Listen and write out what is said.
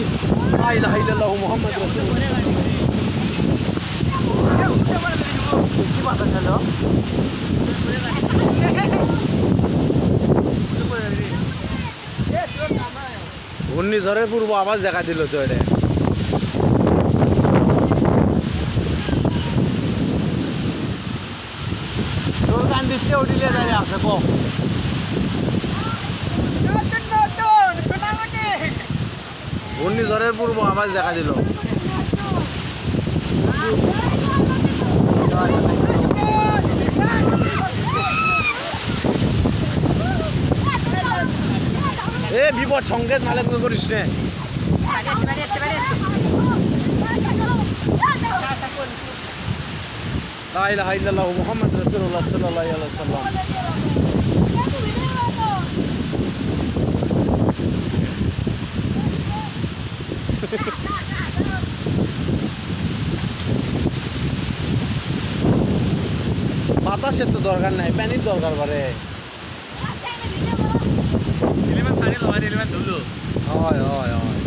কি লা ইলাহা ইল্লাল্লাহু মুহাম্মাদ রাসূলুল্লাহ কি বাতা ছিল ঘূর্ণিঝড়ের পূর্ব আওয়াজ দেখা দিল গান দিচ্ছে উঠিলে দাঁড়িয়ে আছে কো? ঘূর্ণিঝড়ের পূর্ব আওয়াজ দেখা দিল। এ, বিপদ, সংকেত মালে তুই করিস নে। লা ইলাহা ইল্লাল্লাহু মুহাম্মাদ রাসূলুল্লাহ সাল্লাল্লাহু আলাইহি ওয়াসাল্লাম। বাতাসের তো দরকার নাই প্যানির দরকার পরে হয় হয় হয়।